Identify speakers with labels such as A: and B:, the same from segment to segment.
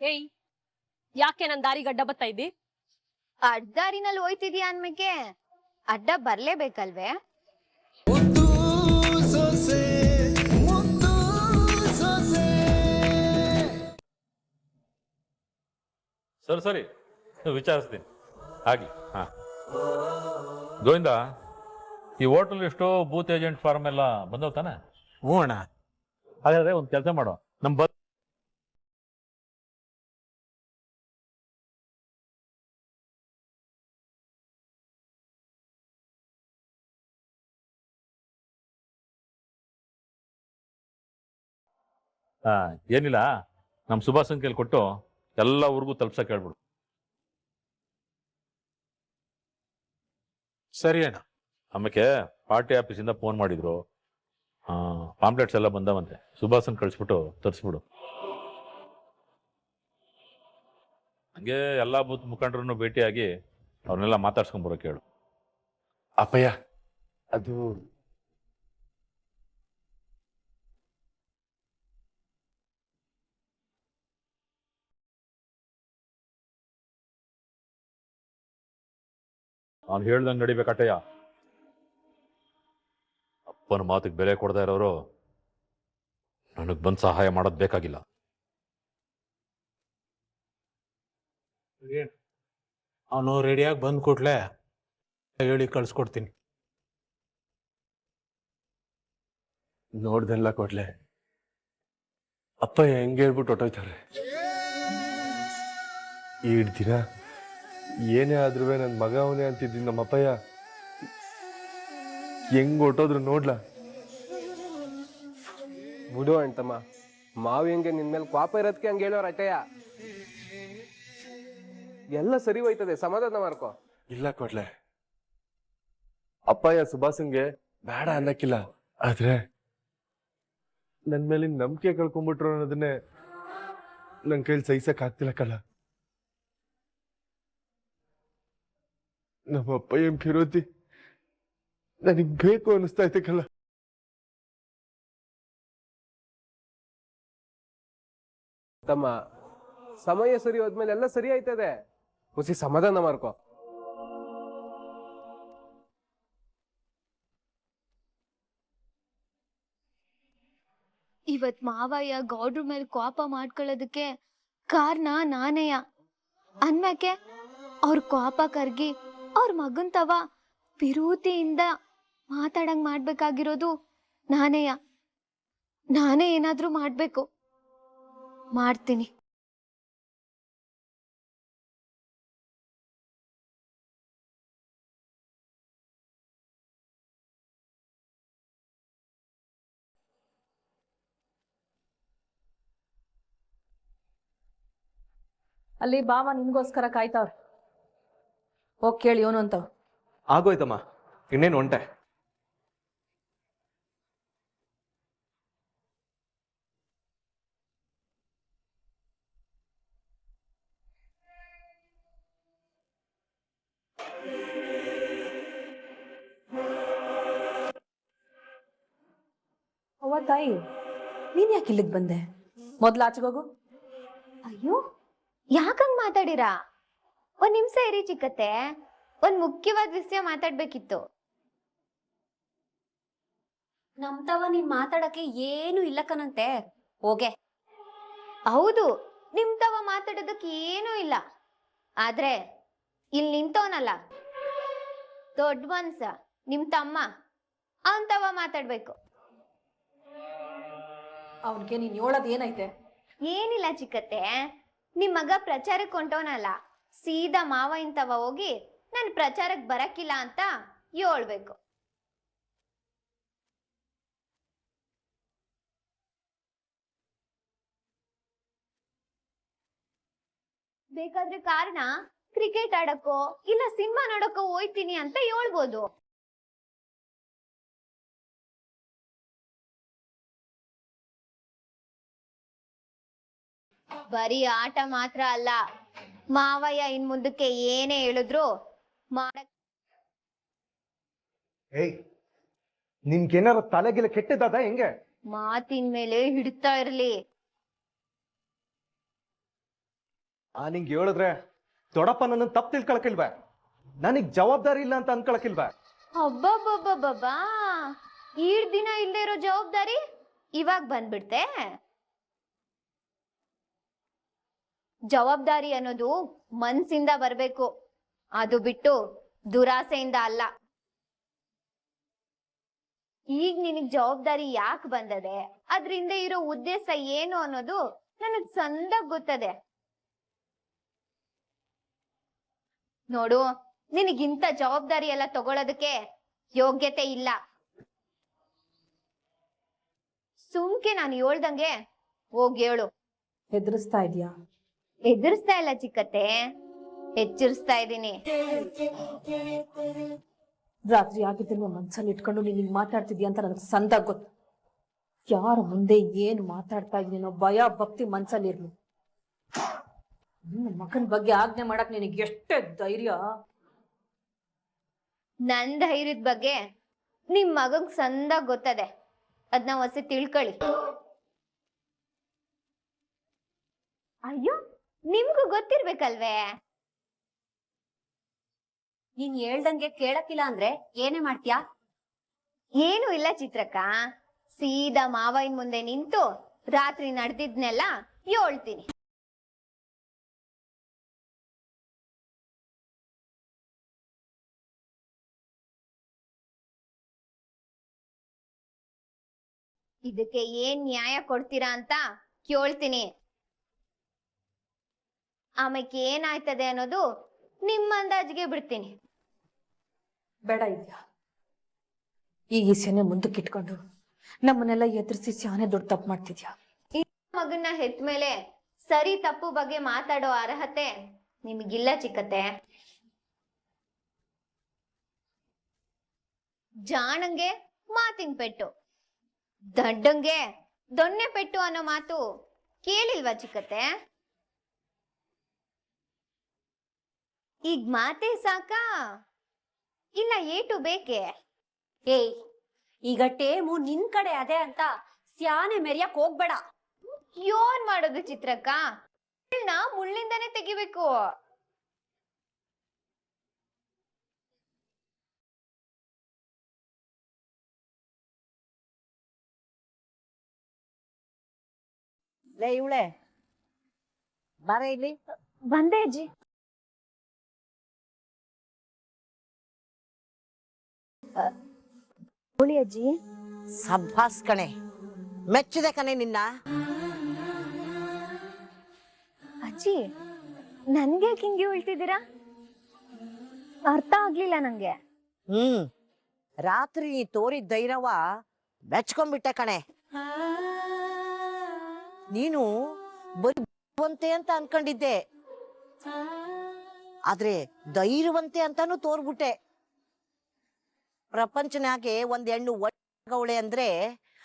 A: ಏಯ್ ಯಾಕೆ ನನ್ ದಾರಿಗೆ ಅಡ್ಡ ಬತ್ತಾ ಇದ್ದಿ?
B: ಅಡ್ಡಾರಿನಲ್ಲಿ ಹೋಯ್ತಿದ್ಯಾ ಅನ್ಮಗೆ ಅಡ್ಡ ಬರ್ಲೇಬೇಕಲ್ವೇ?
C: ಸರಿ ಸರಿ. ವಿಚಾರಿಸ್ತೀನಿ. ಆಗಲಿ ಹಾ. ಗೋವಿಂದ ಈ ಹೋಟೆಲ್ ಎಷ್ಟೋ ಬೂತ್ ಏಜೆಂಟ್ ಫಾರ್ಮ್ ಎಲ್ಲ ಬಂದವ್ ತಾನೆ
D: ಹ್ಞೂ ಅಣ್ಣ.
C: ಹಾಗಾದ್ರೆ ಒಂದು ಕೆಲಸ ಮಾಡೋ. ಹಾ ಏನಿಲ್ಲ ನಮ್ಮ ಸುಭಾಷನ್ ಕೈಲಿ ಕೊಟ್ಟು ಎಲ್ಲ ಊರಿಗೂ ತಲುಪ್ಸಕ್ಕೆ ಹೇಳ್ಬಿಡು
D: ಸರಿ ಅಣ್ಣ.
C: ಆಮೇಲೆ ಪಾರ್ಟಿ ಆಫೀಸಿಂದ ಫೋನ್ ಮಾಡಿದ್ರು. ಪಾಂಪ್ಲೆಟ್ಸ್ ಎಲ್ಲ ಬಂದವಂತೆ. ಸುಭಾಷನ್ ಕಳಿಸ್ಬಿಟ್ಟು ತರಿಸ್ಬಿಡು. ಹಂಗೆ ಎಲ್ಲ ಬೂತ್ ಮುಖಂಡರನ್ನು ಭೇಟಿಯಾಗಿ ಅವ್ರನ್ನೆಲ್ಲ ಮಾತಾಡ್ಸ್ಕೊಂಡ್ ಬರೋಕೆ ಹೇಳು.
E: ಅಪ್ಪಯ್ಯ ಅದು
C: ಅವ್ನು ಹೇಳ್ದಂಗೆ ನಡಿಬೇಕಟ್ಟಯ್ಯ ಅಪ್ಪನ ಮಾತಿಗೆ ಬೆಲೆ ಕೊಡದೇ ಇರೋರು ನನಗೆ ಬಂದು ಸಹಾಯ ಮಾಡೋದು ಬೇಕಾಗಿಲ್ಲ.
D: ಅವನು ರೆಡಿಯಾಗಿ ಬಂದು ಕೂಡ್ಲೆ ಹೇಳಿ ಕಳಿಸ್ಕೊಡ್ತೀನಿ.
E: ನೋಡ್ದೆಲ್ಲ ಕೊಡ್ಲೆ. ಅಪ್ಪ ಹೆಂಗೆ ಹೇಳ್ಬಿಟ್ಟು ಹೊಟ್ಟೋಯ್ತಾರೆ ಇಡ್ತೀರಾ ದಿನ ಏನೇ ಆದ್ರೂ ನನ್ನ ಮಗ ಅವನೇ ಅಂತಿದ್ದೀನಿ ನಮ್ಮ ಅಪ್ಪಯ್ಯ. ಹೆಂಗ್ ಹೊಟ್ಟೋದ್ರು ನೋಡ್ಲ?
F: ಬಿಡು ಅಣ್ತಮ್ಮ ಮಾವು ಹೆಂಗೆ ನಿನ್ ಮೇಲೆ ಕೋಪ ಇರೋದಕ್ಕೆ ಹಂಗೆ ಹೇಳೋರು ಅಟ್ಟಯ್ಯ. ಎಲ್ಲ ಸರಿ ಹೋಯ್ತದೆ ಸಮಾಧಾನ ಮಾಡ್ಕೋ.
E: ಇಲ್ಲ ಕೊಡ್ಲೆ. ಅಪ್ಪಯ್ಯ ಸುಭಾಸಂಗೆ ಬೇಡ ಅನ್ನಕ್ಕಿಲ್ಲ ಆದ್ರೆ ನನ್ ಮೇಲಿನ ನಂಬಿಕೆ ಕಳ್ಕೊಂಡ್ಬಿಟ್ರು ಅನ್ನೋದನ್ನೇ ನನ್ ಕೈಲಿ ಸಹಿಸಕ್ ಆಗ್ತಿಲ್ಲ ಕಳ ನಮ್ಮ ಅಪ್ಪಯಂ ಕಿರೋತಿ ನನಗ್ ಬೇಕು ಅನಿಸ್ತಾ ಐತೆ ಕಲ್ಲ
F: ತಮ್ಮ ಸಮಯ ಸರಿ ಹೋದ್ಮೇಲೆ ಎಲ್ಲ ಸರಿ ಆಯ್ತದೆ. ಹುಸಿ ಸಮಾಧಾನ ಮಾಡ್ಕೋ.
B: ಇವತ್ ಮಾವಯ್ಯ ಗೌಡ್ರ ಮೇಲೆ ಕೋಪ ಮಾಡ್ಕೊಳ್ಳೋದಕ್ಕೆ ಕಾರಣ ನಾನೇಯ. ಅನ್ಮ್ಯಾಕೆ ಅವ್ರ ಕೋಪ ಕರ್ಗಿ ಅವ್ರ ಮಗನ್ ತವ ವಿರೂತಿಯಿಂದ ಮಾತಾಡಂಗ್ ಮಾಡ್ಬೇಕಾಗಿರೋದು ನಾನೇಯ. ನಾನೇ ಏನಾದ್ರೂ ಮಾಡ್ಬೇಕು. ಮಾಡ್ತೀನಿ.
A: ಅಲ್ಲಿ ಬಾವ ನಿನ್ಗೋಸ್ಕರ ಕಾಯ್ತಾವ್ರ. ಹೋಗ್ ಕೇಳಿ ಇವನು ಅಂತ.
G: ಆಗೋಯ್ತಮ್ಮ ಇನ್ನೇನು ಹೊಂಟೆ
A: ಅವ್ವ ತಾಯಿ ನೀನ್ ಯಾಕೆ ಇಲ್ಲಿಗೆ ಬಂದೆ? ಮೊದ್ಲು ಆಚೆಗೋಗು
B: ಅಯ್ಯೋ ಯಾಕಂಗ್ ಮಾತಾಡಿರಾ? ಒಂದ್ ನಿಮಿಷ ಇರಿ ಚಿಕ್ಕತ್ತೆ. ಒಂದ್ ಮುಖ್ಯವಾದ ವಿಷಯ ಮಾತಾಡ್ಬೇಕಿತ್ತು.
H: ನಮ್ತವ ನೀನ್ ಮಾತಾಡಕ್ಕೆ ಏನು ಇಲ್ಲ ಕನಂತೆ ಹೋಗೆ.
B: ಹೌದು ನಿಮ್ ತವ ಮಾತಾಡೋದಕ್ಕೆ ಏನು ಇಲ್ಲ. ಆದ್ರೆ ಇಲ್ಲಿ ನಿಂತವನಲ್ಲ. ದೊಡ್ಡ ಮನ್ಸ ನಿಮ್ ತಮ್ಮ. ಅವನ್ ತವ ಮಾತಾಡ್ಬೇಕು.
A: ಅವ್ನಿಗೆ ನೀನ್ ಹೇಳೋದ್ ಏನೈತೆ?
B: ಏನಿಲ್ಲ ಚಿಕ್ಕತ್ತೆ. ನಿಮ್ ಮಗ ಪ್ರಚಾರಕ್ಕೆ ಹೊಂಟವನಲ್ಲ. ಸೀದಾ ಮಾವ ಇಂತವ ಹೋಗಿ ನನ್ ಪ್ರಚಾರಕ್ಕೆ ಬರಕ್ಕಿಲ್ಲ ಅಂತ ಹೇಳ್ಬೇಕು. ಬೇಕಾದ್ರೆ ಕಾರಣ ಕ್ರಿಕೆಟ್ ಆಡಕ್ಕೋ ಇಲ್ಲ ಸಿನಿಮಾ ನೋಡಕ್ಕೋ ಹೋಯ್ತೀನಿ ಅಂತ ಹೇಳ್ಬೋದು. ಬರೀ ಆಟ ಮಾತ್ರ ಅಲ್ಲ ಮಾವಯ್ಯ ಇನ್ ಮುಂದಕ್ಕೆ ಏನೇ ಹೇಳಿದ್ರು ಮಾಡಕ್
I: ಏಯ್ ನಿನ್ಗೇನಾರು ತಲೆಗಿಲೆ ಕೆಟ್ಟದಾದ ಹೆಂಗೆ?
B: ಮಾತಿನ ಮೇಲೆ ಹಿಡಿತಾ ಇರ್ಲಿ.
I: ಆ ನಿಂಗೆ ಹೇಳಿದ್ರೆ ದೊಡಪ್ಪ ನನ್ನ ತಪ್ಪು ತಿಳ್ಕೊಳಕಿಲ್ವ? ನನಗ್ ಜವಾಬ್ದಾರಿ ಇಲ್ಲ ಅಂತ ಅನ್ಕೊಳಕಿಲ್ವ?
B: ಅಬ್ಬಬ್ಬಬ್ಬಬ್ಬಾ ಈಡ್ ದಿನ ಇಲ್ದೇ ಇರೋ ಜವಾಬ್ದಾರಿ ಇವಾಗ ಬಂದ್ಬಿಡ್ತೆ. ಜವಾಬ್ದಾರಿ ಅನ್ನೋದು ಮನ್ಸಿಂದ ಬರ್ಬೇಕು. ಅದು ಬಿಟ್ಟು ದುರಾಸೆಯಿಂದ ಅಲ್ಲ. ಈಗ ನಿನಗ್ ಜವಾಬ್ದಾರಿ ಯಾಕೆ ಬಂದದೆ? ಅದ್ರಿಂದ ಇರೋ ಉದ್ದೇಶ ಏನು ಅನ್ನೋದು ನನಗ್ ಚಂದ ಗೊತ್ತದೆ. ನೋಡು ನಿನಗಿಂತ ಜವಾಬ್ದಾರಿ ಎಲ್ಲ ತಗೊಳ್ಳೋದಕ್ಕೆ ಯೋಗ್ಯತೆ ಇಲ್ಲ. ಸುಮ್ಕೆ ನಾನು ಹೇಳ್ದಂಗೆ ಹೋಗಿ ಹೇಳು.
A: ಹೆದರಿಸ್ತಾ ಇದೀಯಾ?
B: ಎದುರಿಸ್ತಾ ಇಲ್ಲ ಚಿಕ್ಕತ್ತೆ. ಎಚ್ಚರಿಸ್ತಾ ಇದ್ದೀನಿ.
A: ರಾತ್ರಿ ಆಗಿದ್ದನ್ನು ಮನ್ಸಲ್ಲಿ ಇಟ್ಕೊಂಡು ನೀನ್ ಹಿಂಗ್ ಮಾತಾಡ್ತಿದ್ಯಾ ಅಂತ ನನಗೆ ಸಂದಾಗ ಗೊತ್ತು. ಯಾರ ಮುಂದೆ ಏನು ಮಾತಾಡ್ತಾ ಇದೀನೋ ಭಯ ಭಕ್ತಿ ಮನ್ಸಲ್ಲಿ ಇರ್ಲಿ. ನನ್ನ ಮಗನ ಬಗ್ಗೆ ಆಜ್ಞೆ ಮಾಡಕ್ ನಿನಗೆ ಎಷ್ಟೇ ಧೈರ್ಯ.
B: ನನ್ ಧೈರ್ಯದ ಬಗ್ಗೆ ನಿಮ್ ಮಗಗ್ ಸಂದ ಗೊತ್ತದೆ. ಅದ್ನ ಹೊಸ ತಿಳ್ಕೊಳ್ಳಿ. ಅಯ್ಯೋ ನಿಮ್ಗೂ ಗೊತ್ತಿರ್ಬೇಕಲ್ವೇ?
H: ನೀನ್ ಹೇಳ್ದಂಗೆ ಕೇಳಕ್ಕಿಲ್ಲ ಅಂದ್ರೆ ಏನೇ ಮಾಡ್ತೀಯಾ?
B: ಏನು ಇಲ್ಲ ಚಿತ್ರಕ್ಕ. ಸೀದಾ ಮಾವಯ್ಯನ್ ಮುಂದೆ ನಿಂತು ರಾತ್ರಿ ನಡೆದಿದ್ನೆಲ್ಲ ಹೇಳ್ತೀನಿ. ಇದಕ್ಕೆ ಏನ್ ನ್ಯಾಯ ಕೊಡ್ತೀರಾ ಅಂತ ಕೇಳ್ತೀನಿ. ಆಮೇಲೆ ಏನಾಯ್ತದೆ ಅನ್ನೋದು ನಿಮ್ಮ ಅಂದಾಜಿಗೆ ಬಿಡ್ತೀನಿ.
A: ಬೇಡ ಇದ್ಯಾ? ಈ ಈಸೆನೆ ಮುಂದಕ್ಕೆ ಇಟ್ಕೊಂಡು ನಮ್ಮನ್ನೆಲ್ಲ ಎದುರಿಸಿ ಸ್ಯಾನೆ ದೊಡ್ಡ ತಪ್ಪು ಮಾಡ್ತಿದ್ಯಾ?
B: ಮಗನ್ನ ಹೆತ್ತ ಮೇಲೆ ಸರಿ ತಪ್ಪು ಬಗ್ಗೆ ಮಾತಾಡೋ ಅರ್ಹತೆ ನಿಮಗಿಲ್ಲ ಚಿಕ್ಕತೆ ಜಾಣಂಗೆ ಮಾತಿನ ಪೆಟ್ಟು. ದಡ್ಡಂಗೆ ದೊನ್ನೆ ಪೆಟ್ಟು ಅನ್ನೋ ಮಾತು ಕೇಳಿಲ್ವಾ ಚಿಕ್ಕತ್ತೆ? ಈಗ ಮಾತೇ ಸಾಕಾ? ಇಲ್ಲ ಏಟು ಬೇಕೆ?
H: ಏಯ್ ಈಗ ಟೇಮು ನಿನ್ ಕಡೆ ಅದೇ ಅಂತ ಸ್ಯಾನೆ ಮೆರಿಯಕ್ ಹೋಗ್ಬೇಡ.
B: ಯೋನ್ ಮಾಡೋದು ಚಿತ್ರಕ್ಕ? ಮುಳ್ಳಿಂದಾನೆ ಮುಳ್ಳಿಂದಾನೇ ತೆಗಿಬೇಕು.
J: ಲೇ ಇವಳೆ ಬಾರ ಇಲ್ಲಿ.
B: ಬಂದೆ ಅಜ್ಜಿ. ಹುಳಿ ಅಜ್ಜಿ.
J: ಸಬ್ಬಾಸ್ ಕಣೆ ಮೆಚ್ಚಿದೆ ಕಣೆ ನಿನ್ನ.
B: ಅಜ್ಜಿ ನನ್ಗೆ ಹಿಂಗೆ ಉಳ್ತಿದ್ದೀರಾ? ಅರ್ಥ ಆಗ್ಲಿಲ್ಲ ನಂಗೆ.
J: ಹ್ಮ್ ರಾತ್ರಿ ನೀ ತೋರಿದ ಧೈರ್ಯವ ಮೆಚ್ಕೊಂಡ್ಬಿಟ್ಟೆ ಕಣೆ. ನೀನು ಬರೀ ಬುದ್ಧಿವಂತೆ ಅಂತ ಅನ್ಕೊಂಡಿದ್ದೆ. ಆದ್ರೆ ಧೈರ್ಯವಂತೆ ಅಂತಾನು ತೋರ್ಬಿಟ್ಟೆ. ಪ್ರಪಂಚನಾಗೆ ಒಂದ್ ಹೆಣ್ಣು ಒಳ್ಳೆ ಅಂದ್ರೆ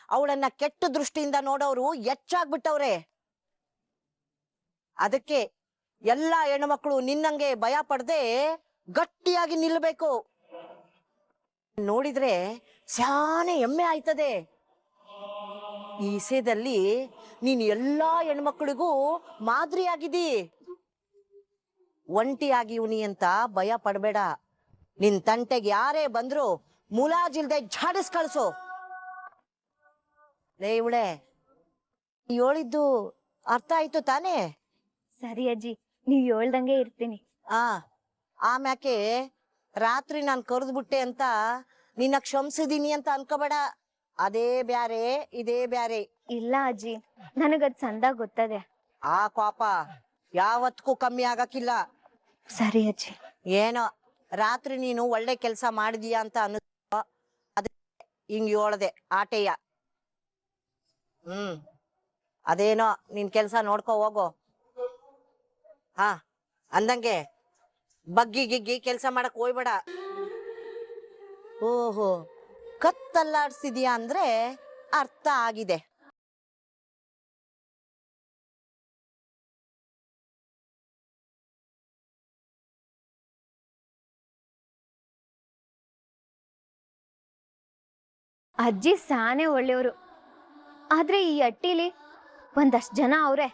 J: ಅವಳನ್ನ ಕೆಟ್ಟ ದೃಷ್ಟಿಯಿಂದ ನೋಡೋರು ಹೆಚ್ಚಾಗ್ಬಿಟ್ಟವ್ರೆ. ಅದಕ್ಕೆ ಎಲ್ಲಾ ಹೆಣ್ಮಕ್ಳು ನಿನ್ನಂಗೆ ಭಯ ಪಡ್ದೆ ಗಟ್ಟಿಯಾಗಿ ನಿಲ್ಬೇಕು. ನೋಡಿದ್ರೆ ಸ್ಯಾನೆ ಹೆಮ್ಮೆ ಆಯ್ತದೆ. ಈ ಸೇದಲ್ಲಿ ನೀನ್ ಎಲ್ಲಾ ಹೆಣ್ಮಕ್ಳಿಗೂ ಒಂಟಿಯಾಗಿ ಉನಿ ಅಂತ ಭಯ ಪಡಬೇಡ. ನಿನ್ ತಂಟೆಗೆ ಯಾರೇ ಬಂದ್ರು ಮುಲಾಜಿಲ್ದೆ ಝಾಡಿಸ್ ಕಳ್ಸು. ಲೇ ಇವಳೆ ಹೇಳಿದ್ದು ಅರ್ಥ ಆಯ್ತು ತಾನೇ?
B: ಸರಿ ಅಜ್ಜಿ ನೀವ್ ಹೇಳ್ದಂಗೆ ಇರ್ತೀನಿ.
J: ಆ ಆಮ್ಯಾಕೆ ರಾತ್ರಿ ನಾನ್ ಕರೆದ್ಬಿಟ್ಟೆ ಅಂತ ನಿನ್ನ ಕ್ಷಮಿಸಿದೀನಿ ಅಂತ ಅನ್ಕೋಬೇಡ. ಅದೇ ಬ್ಯಾರೆ ಇದೇ ಬ್ಯಾರೆ.
B: ಇಲ್ಲ ಅಜ್ಜಿ ನನಗದ್ ಚಂದ ಗೊತ್ತದೆ.
J: ಆ ಕೋಪ ಯಾವತ್ತಕ್ಕೂ ಕಮ್ಮಿ ಆಗಕ್ಕಿಲ್ಲ.
B: ಸರಿ ಅಜ್ಜಿ.
J: ಏನೋ ರಾತ್ರಿ ನೀನು ಒಳ್ಳೆ ಕೆಲಸ ಮಾಡಿದೀಯ ಅಂತ ಅದಕ್ಕೆ ಹಿಂಗ್ ಹೇಳ್ದೆ ಆಟೆಯ. ಹ್ಮ್. ಅದೇನೋ ನಿನ್ ಕೆಲ್ಸ ನೋಡ್ಕೊ ಹೋಗೋ. ಹಾ, ಅಂದಂಗೆ ಬಗ್ಗಿ ಗಿಗ್ಗಿ ಕೆಲ್ಸ ಮಾಡಕ್ ಹೋಯ್ಬೇಡ ಓಹೋ, ಕತ್ತಲ್ಲಾಡ್ಸಿದ್ಯಾ ಅಂದ್ರೆ ಅರ್ಥ ಆಗಿದೆ.
B: ಅಜ್ಜಿ ಸಾನೆ ಒಳ್ಳೆಯವರು. ಆದ್ರೆ ಈ ಅಟ್ಟಿಲಿ ಒಂದಷ್ಟು ಜನ ಅವ್ರೆ.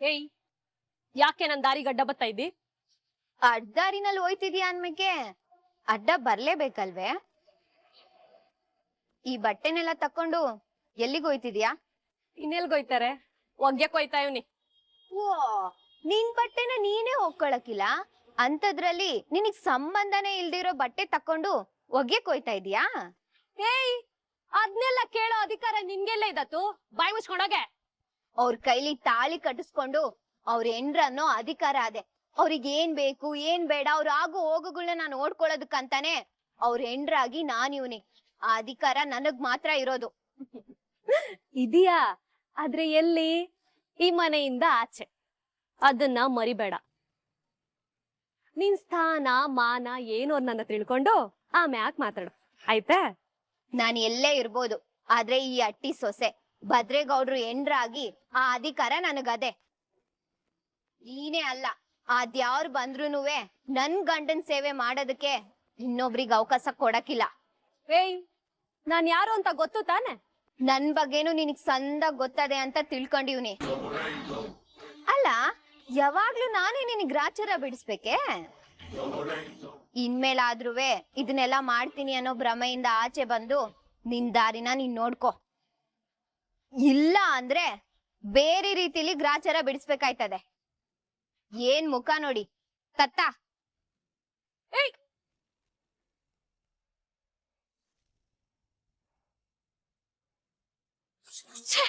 H: ಹೇ ಯಾಕೆ ನನ್ ದಾರಿ ಗಡ್ಡ ಬತ್ತಾ ಇದ್ದಿ?
B: ಅಡ್ಡಾರಿನಲ್ಲಿ ಹೋಯ್ತಿದ್ಯಾ ಅನ್ಮೇಕೆ ಅಡ್ಡ ಬರ್ಲೇಬೇಕಲ್ವೇ? ಈ ಬಟ್ಟೆನೆಲ್ಲ ತಕೊಂಡು ಎಲ್ಲಿಗೆ ಹೋಯ್ತಿದ್ಯಾ?
H: ಇನ್ನೆಲ್ಗೋಯ್ತಾರೆ ಒಗ್ಯಕ್ ಹೋಯ್ತಾ ಇವ್ನಿ.
B: ಓ ನಿನ್ ಬಟ್ಟೆನ ನೀನೇ ಹೋಗ್ಕೊಳಕಿಲ್ಲ ಅಂತದ್ರಲ್ಲಿ ನಿನಗ್ ಸಂಬಂಧನೇ ಇಲ್ದಿರೋ ಬಟ್ಟೆ ತಕೊಂಡು ಒಗ್ಯಕ್ ಹೋಯ್ತಾ ಇದೀಯಾ?
H: ಏಯ್ ಅದ್ನೆಲ್ಲ ಕೇಳೋ ಅಧಿಕಾರ ನಿನ್ಗೆಲ್ಲ ಇದತ್ತು ಬಾಯ್ ಮುಚ್ಕೊಂಡೋಗೆ.
B: ಅವ್ರ ಕೈಲಿ ತಾಳಿ ಕಟ್ಟಿಸ್ಕೊಂಡು ಅವ್ರ ಹೆಂಡ್ರನ್ನೋ ಅಧಿಕಾರ ಅದೆ. ಅವ್ರಿಗೆ ಏನ್ ಬೇಕು ಏನ್ ಬೇಡ ಅವ್ರ ಆಗು ಹೋಗುಗಳನ್ನ ನಾನು ನೋಡ್ಕೊಳ್ಳೋದಕ್ಕಂತಾನೆ ಅವ್ರ ಹೆಂಡ್ರಾಗಿ ನಾನ್ ಇವನೇ. ಆ ಅಧಿಕಾರ ನನಗ್ ಮಾತ್ರ ಇರೋದು.
H: ಇದೆಯಾ? ಆದ್ರೆ ಎಲ್ಲಿ? ಈ ಮನೆಯಿಂದ ಆಚೆ. ಅದನ್ನ ಮರಿಬೇಡ. ನಿನ್ ಸ್ಥಾನ ಮಾನ ಏನು ನನ್ನ ತಿಳ್ಕೊಂಡು ಆಮ್ಯಾಕ್ ಮಾತಾಡು. ಆಯ್ತಾ?
B: ನಾನ್ ಎಲ್ಲೇ ಇರ್ಬೋದು ಆದ್ರೆ ಈ ಅಟ್ಟಿ ಸೊಸೆ ಭದ್ರೇಗೌಡ್ರು ಹೆಂಡ್ರಾಗಿ ಆ ಅಧಿಕಾರ ನನಗದೆ. ನೀನೇ ಅಲ್ಲ. ಅದ್ಯಾವ್ರು ಬಂದ್ರು ನನ್ ಗಂಡನ್ ಸೇವೆ ಮಾಡೋದಕ್ಕೆ ಇನ್ನೊಬ್ರಿಗೆ ಅವಕಾಶ ಕೊಡಕಿಲ್ಲ.
H: ಏಯ್ ನಾನ್ ಯಾರು ಅಂತ ಗೊತ್ತು ತಾನೆ?
B: ನನ್ ಬಗ್ಗೆನು ನಿನಗ್ ಸಂದ ಗೊತ್ತದೆ ಅಂತ ತಿಳ್ಕೊಂಡಿವ್ನಿ. ಅಲ್ಲ ಯಾವಾಗ್ಲೂ ನಾನೇ ನಿನಗ್ ಗ್ರಾಚಾರ ಬಿಡಿಸ್ಬೇಕೆ? ಇನ್ಮೇಲಾದ್ರೂ ಇದನ್ನೆಲ್ಲ ಮಾಡ್ತೀನಿ ಅನ್ನೋ ಭ್ರಮೆಯಿಂದ ಆಚೆ ಬಂದು ನಿನ್ ದಾರಿನ ನೀನ್ ನೋಡ್ಕೋ. ಇಲ್ಲ ಅಂದ್ರೆ ಬೇರೆ ರೀತಿಲಿ ಗ್ರಾಚಾರ ಬಿಡಿಸ್ಬೇಕಾಯ್ತದೆ. ಏನ್ ಮುಖ ನೋಡಿ? ತತ್ತ.
H: ಏಯ್! ಛೆ!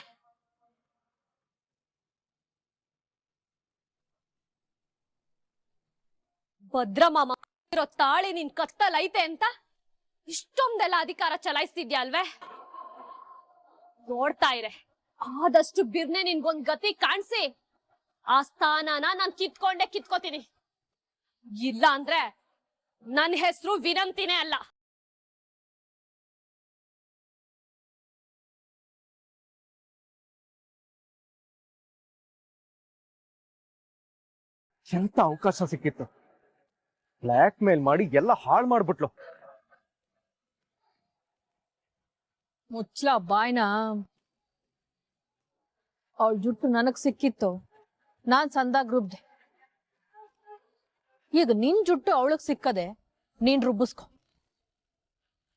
H: ಭದ್ರ ಮಾಮ ಇರೋ ತಾಳಿ ನಿನ್ ಕತ್ತಲ್ ಐತೆ ಅಂತ? ಇಷ್ಟೊಂದೆಲ್ಲ ಅಧಿಕಾರ ಚಲಾಯಿಸ್ತಿದ್ಯಾ ಅಲ್ವೇ? ನೋಡ್ತಾ ಇರೆ, ಆದಷ್ಟು ಬಿರ್ನೆ ನಿನ್ಗೊಂದ್ ಗತಿ ಕಾಣ್ಸಿ. ಆ ಸ್ಥಾನನ ನಾನ್ ಕಿತ್ಕೊಂಡೆ ಕಿತ್ಕೋತೀನಿ. ಇಲ್ಲ ಅಂದ್ರೆ ನನ್ ಹೆಸರು ವಿನಂತಿನೇ ಅಲ್ಲ.
I: ಎಂತ ಅವಕಾಶ ಸಿಕ್ಕಿತ್ತು? ಬ್ಲ್ಯಾಕ್ ಮೇಲ್ ಮಾಡಿ ಎಲ್ಲ ಹಾಳು ಮಾಡ್ಬಿಟ್ಲು.
A: ಮುಚ್ಚಲ ಬಾಯ್ನ? ಅವಳ ಜುಟ್ಟು ನನಗ್ ಸಿಕ್ಕಿತ್ತು. ನಾನ್ ಸಂದಾಗ ರುಬ್ದೆ. ಈಗ ನಿನ್ ಜುಟ್ಟು ಅವಳಗ್ ಸಿಕ್ಕದೆ ನೀನ್ ರುಬ್ಬಿಸ್ಕೊ.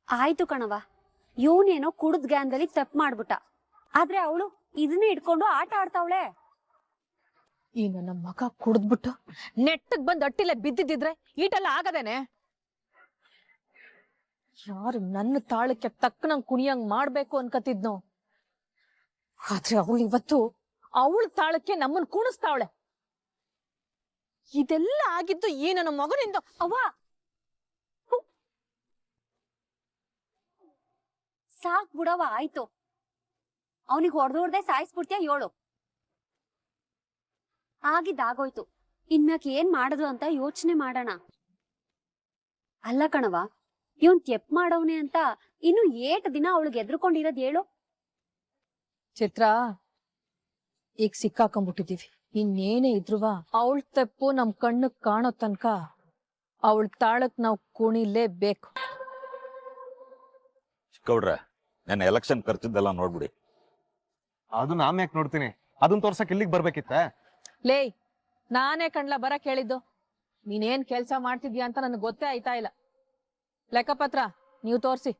H: ಆಯ್ತು ಕಣವ ಇವನೇನೋ ಕುಡಿದ್ ಗ್ಯಾನ್ದಲ್ಲಿ ತಪ್ಪು ಮಾಡ್ಬಿಟ್ಟ. ಆದ್ರೆ ಅವಳು ಇದನ್ನೇ ಇಟ್ಕೊಂಡು ಆಟ ಆಡ್ತಾವಳೆ.
A: ಈ ನನ್ನ ಮಗ ಕುಡ್ದ್ಬಿಟ್ಟು ನೆಟ್ಟಗ್ ಬಂದ್ ಅಟ್ಟಿಲೆ ಬಿದ್ದಿದ್ರೆ ಈಟೆಲ್ಲ ಆಗದೇನೆ? ಯಾರು ನನ್ನ ತಾಳಕ್ಕೆ ತಕ್ಕನಂಗ್ ಕುಣಿಯಂಗ್ ಮಾಡ್ಬೇಕು ಅನ್ಕತಿದ್ನೋ ಆದ್ರೆ ಅವಳು ಇವತ್ತು ಅವಳ ತಾಳಕ್ಕೆ ನಮ್ಮನ್ ಕುಣಿಸ್ತಾವಳೆ. ಇದೆಲ್ಲ ಆಗಿದ್ದು ಈ ನನ್ನ ಮಗನಿಂದ?
H: ಅವ್ವ! ಸಾಕ್ ಬಿಡವ ಆಯ್ತು. ಅವನಿಗೆ ಹೊಡೆದೋಡ್ದೆ ಸಾಯಿಸ್ಬಿಡ್ತೀಯ ಹೇಳು ಆಗಿದ್ದಾಗೋಯ್ತು. ಇನ್ಮ್ಯಾಕ್ ಏನ್ ಮಾಡೋದು ಅಂತ ಯೋಚನೆ ಮಾಡೋಣ. ಅಲ್ಲ ಕಣವ ಇವನ್ ತೆಪ್ ಮಾಡವ್ನೆ ಅಂತ ಇನ್ನು ಏಟ್ ದಿನ ಅವಳಿಗೆ ಎದ್ರುಕೊಂಡಿರೋದ್ ಹೇಳು?
A: ಚಿತ್ರ ಈಗ ಸಿಕ್ಕಾಕೊಂಡ್ಬಿಟ್ಟಿದೀವಿ ಇನ್ನೇನೇ ಇದ್ರುವ? ಅವಳ ತಪ್ಪು ನಮ್ ಕಣ್ಣಕ್ ಕಾಣೋ ತನಕ ಅವಳ ತಾಳಕ್ ನಾವು ಕುಣಿಲೇಬೇಕು.
K: ಗೌಡ್ರೆ ನನ್ನ ಎಲೆಕ್ಷನ್ ಖರ್ಚಿದ್ದೆಲ್ಲ ನೋಡ್ಬಿಡಿ.
I: ಅದು ನಾಮ ಯಾಕೆ ನೋಡ್ತೀನಿ? ಅದನ್ನ ತೋರ್ಸಕ್ ಇಲ್ಲಿಗೆ ಬರ್ಬೇಕಿತ್ತ?
A: ಲೇ ನಾನೇ ಕಣ್ಲ ಬರಕ್ ಹೇಳಿದ್ದು ನೀನೇನ್ ಕೆಲ್ಸ ಮಾಡ್ತಿದ್ಯಾ ಅಂತ ನನಗೆ ಗೊತ್ತೇ ಆಯ್ತಾ ಇಲ್ಲ. ಲೆಕ್ಕಪತ್ರ ನೀವು ತೋರ್ಸಿ.